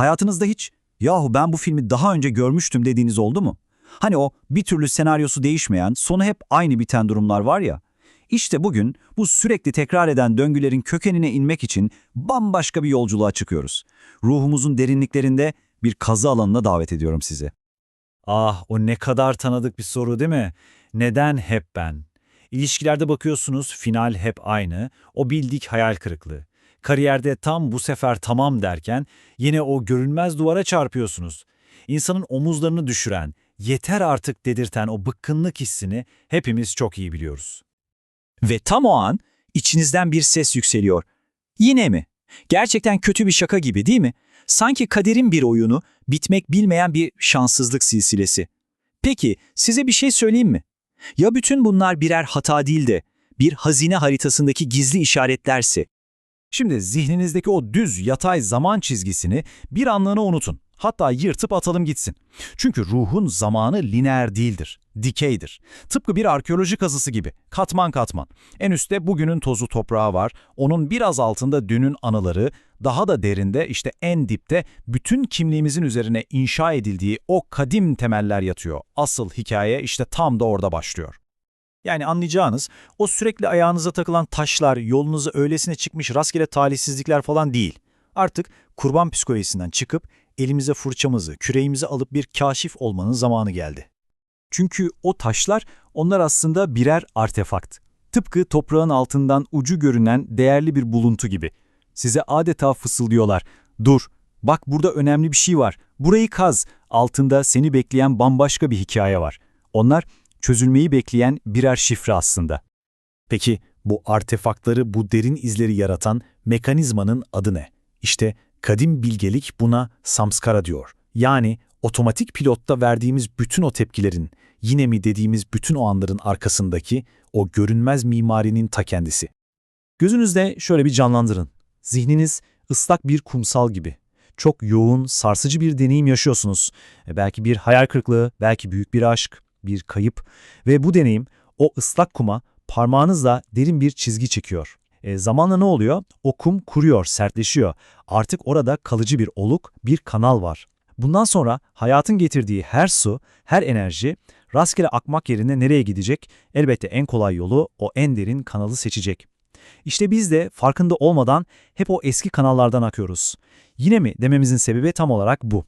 Hayatınızda hiç yahu ben bu filmi daha önce görmüştüm dediğiniz oldu mu? Hani o bir türlü senaryosu değişmeyen, sonu hep aynı biten durumlar var ya. İşte bugün bu sürekli tekrar eden döngülerin kökenine inmek için bambaşka bir yolculuğa çıkıyoruz. Ruhumuzun derinliklerinde bir kazı alanına davet ediyorum sizi. Ah o ne kadar tanıdık bir soru değil mi? Neden hep ben? İlişkilerde bakıyorsunuz final hep aynı, o bildik hayal kırıklığı. Kariyerde tam bu sefer tamam derken yine o görünmez duvara çarpıyorsunuz. İnsanın omuzlarını düşüren, yeter artık dedirten o bıkkınlık hissini hepimiz çok iyi biliyoruz. Ve tam o an içinizden bir ses yükseliyor. Yine mi? Gerçekten kötü bir şaka gibi değil mi? Sanki kaderin bir oyunu, bitmek bilmeyen bir şanssızlık silsilesi. Peki size bir şey söyleyeyim mi? Ya bütün bunlar birer hata değil de bir hazine haritasındaki gizli işaretlerse? Şimdi zihninizdeki o düz yatay zaman çizgisini bir anlığına unutun. Hatta yırtıp atalım gitsin. Çünkü ruhun zamanı lineer değildir, dikeydir. Tıpkı bir arkeoloji kazısı gibi, katman katman. En üstte bugünün tozu toprağı var, onun biraz altında dünün anıları, daha da derinde işte en dipte bütün kimliğimizin üzerine inşa edildiği o kadim temeller yatıyor. Asıl hikaye işte tam da orada başlıyor. Yani anlayacağınız o sürekli ayağınıza takılan taşlar, yolunuza öylesine çıkmış rastgele talihsizlikler falan değil. Artık kurban psikolojisinden çıkıp elimize fırçamızı, küreğimizi alıp bir kaşif olmanın zamanı geldi. Çünkü o taşlar onlar aslında birer artefakt. Tıpkı toprağın altından ucu görünen değerli bir buluntu gibi. Size adeta fısıldıyorlar. Dur, bak burada önemli bir şey var. Burayı kaz. Altında seni bekleyen bambaşka bir hikaye var. Onlar çözülmeyi bekleyen birer şifre aslında. Peki bu artefaktları, bu derin izleri yaratan mekanizmanın adı ne? İşte kadim bilgelik buna samskara diyor. Yani otomatik pilotta verdiğimiz bütün o tepkilerin, yine mi dediğimiz bütün o anların arkasındaki o görünmez mimarinin ta kendisi. Gözünüzde şöyle bir canlandırın. Zihniniz ıslak bir kumsal gibi. Çok yoğun, sarsıcı bir deneyim yaşıyorsunuz. E, belki bir hayal kırıklığı, belki büyük bir aşk, bir kayıp ve bu deneyim o ıslak kuma parmağınızla derin bir çizgi çekiyor. E, zamanla ne oluyor? O kum kuruyor, sertleşiyor. Artık orada kalıcı bir oluk, bir kanal var. Bundan sonra hayatın getirdiği her su, her enerji rastgele akmak yerine nereye gidecek? Elbette en kolay yolu o en derin kanalı seçecek. İşte biz de farkında olmadan hep o eski kanallardan akıyoruz. Yine mi dememizin sebebi tam olarak bu.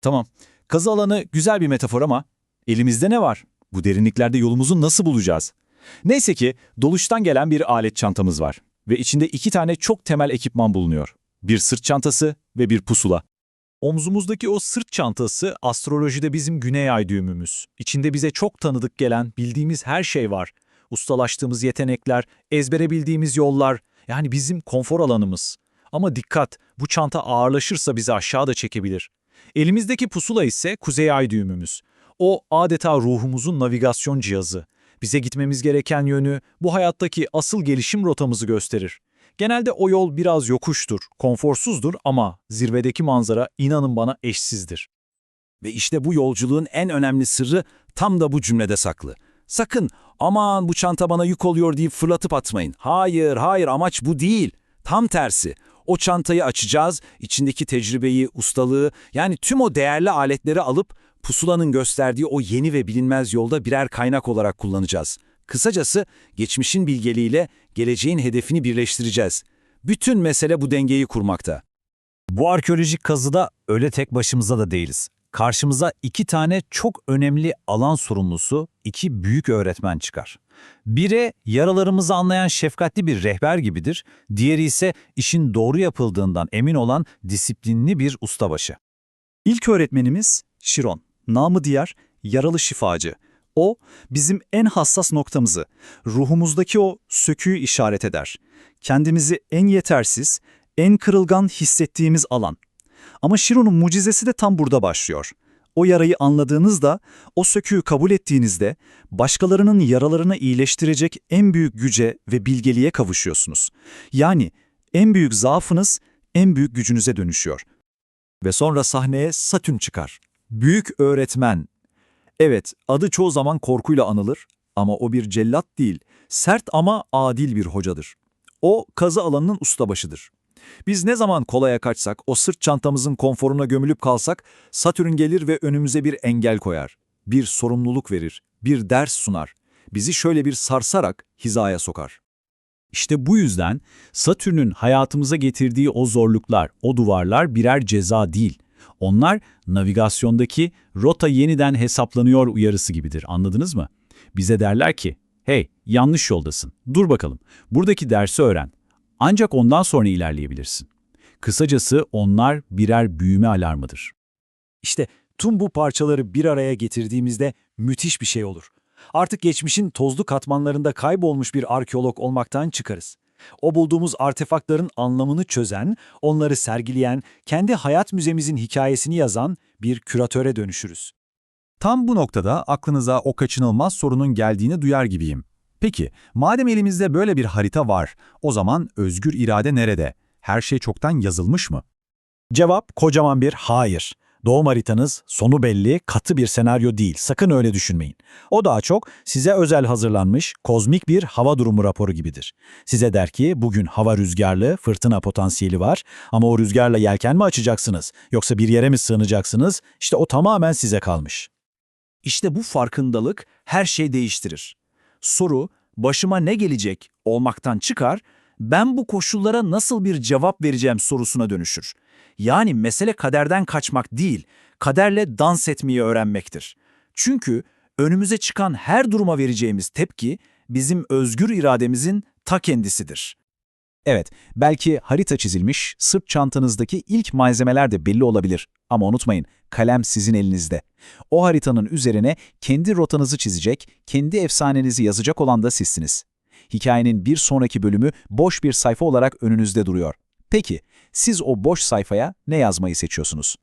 Tamam, kazı alanı güzel bir metafor ama elimizde ne var? Bu derinliklerde yolumuzu nasıl bulacağız? Neyse ki doluştan gelen bir alet çantamız var ve içinde iki tane çok temel ekipman bulunuyor. Bir sırt çantası ve bir pusula. Omzumuzdaki o sırt çantası astrolojide bizim güney ay düğümümüz. İçinde bize çok tanıdık gelen bildiğimiz her şey var. Ustalaştığımız yetenekler, ezbere bildiğimiz yollar, yani bizim konfor alanımız. Ama dikkat, bu çanta ağırlaşırsa bizi aşağıda çekebilir. Elimizdeki pusula ise kuzey ay düğümümüz. O adeta ruhumuzun navigasyon cihazı. Bize gitmemiz gereken yönü, bu hayattaki asıl gelişim rotamızı gösterir. Genelde o yol biraz yokuştur, konforsuzdur ama zirvedeki manzara inanın bana eşsizdir. Ve işte bu yolculuğun en önemli sırrı tam da bu cümlede saklı. Sakın aman bu çanta bana yük oluyor deyip fırlatıp atmayın. Hayır, hayır amaç bu değil. Tam tersi. O çantayı açacağız, içindeki tecrübeyi, ustalığı yani tüm o değerli aletleri alıp pusulanın gösterdiği o yeni ve bilinmez yolda birer kaynak olarak kullanacağız. Kısacası geçmişin bilgeliğiyle geleceğin hedefini birleştireceğiz. Bütün mesele bu dengeyi kurmakta. Bu arkeolojik kazıda öyle tek başımıza da değiliz. Karşımıza iki tane çok önemli alan sorumlusu, iki büyük öğretmen çıkar. Biri yaralarımızı anlayan şefkatli bir rehber gibidir, diğeri ise işin doğru yapıldığından emin olan disiplinli bir ustabaşı. İlk öğretmenimiz Şiron, namı diğer yaralı şifacı. O, bizim en hassas noktamızı, ruhumuzdaki o söküğü işaret eder. Kendimizi en yetersiz, en kırılgan hissettiğimiz alan. Ama Şiron'un mucizesi de tam burada başlıyor. O yarayı anladığınızda, o söküğü kabul ettiğinizde, başkalarının yaralarını iyileştirecek en büyük güce ve bilgeliğe kavuşuyorsunuz. Yani en büyük zaafınız en büyük gücünüze dönüşüyor. Ve sonra sahneye Satürn çıkar. Büyük öğretmen. Evet, adı çoğu zaman korkuyla anılır ama o bir cellat değil, sert ama adil bir hocadır. O kazı alanının ustabaşıdır. Biz ne zaman kolaya kaçsak, o sırt çantamızın konforuna gömülüp kalsak, Satürn gelir ve önümüze bir engel koyar. Bir sorumluluk verir, bir ders sunar. Bizi şöyle bir sarsarak hizaya sokar. İşte bu yüzden Satürn'ün hayatımıza getirdiği o zorluklar, o duvarlar birer ceza değil. Onlar navigasyondaki rota yeniden hesaplanıyor uyarısı gibidir. Anladınız mı? Bize derler ki, hey yanlış yoldasın, dur bakalım, buradaki dersi öğren. Ancak ondan sonra ilerleyebilirsin. Kısacası onlar birer büyüme alarmıdır. İşte tüm bu parçaları bir araya getirdiğimizde müthiş bir şey olur. Artık geçmişin tozlu katmanlarında kaybolmuş bir arkeolog olmaktan çıkarız. O bulduğumuz artefaktların anlamını çözen, onları sergileyen, kendi hayat müzemizin hikayesini yazan bir küratöre dönüşürüz. Tam bu noktada aklınıza o kaçınılmaz sorunun geldiğini duyar gibiyim. Peki, madem elimizde böyle bir harita var, o zaman özgür irade nerede? Her şey çoktan yazılmış mı? Cevap kocaman bir hayır. Doğum haritanız sonu belli, katı bir senaryo değil. Sakın öyle düşünmeyin. O daha çok size özel hazırlanmış kozmik bir hava durumu raporu gibidir. Size der ki bugün hava rüzgarlı, fırtına potansiyeli var ama o rüzgarla yelken mi açacaksınız yoksa bir yere mi sığınacaksınız? İşte o tamamen size kalmış. İşte bu farkındalık her şey değiştirir. Soru, başıma ne gelecek olmaktan çıkar, ben bu koşullara nasıl bir cevap vereceğim sorusuna dönüşür. Yani mesele kaderden kaçmak değil, kaderle dans etmeyi öğrenmektir. Çünkü önümüze çıkan her duruma vereceğimiz tepki bizim özgür irademizin ta kendisidir. Evet, belki harita çizilmiş, sırt çantanızdaki ilk malzemeler de belli olabilir. Ama unutmayın, kalem sizin elinizde. O haritanın üzerine kendi rotanızı çizecek, kendi efsanenizi yazacak olan da sizsiniz. Hikayenin bir sonraki bölümü boş bir sayfa olarak önünüzde duruyor. Peki, siz o boş sayfaya ne yazmayı seçiyorsunuz?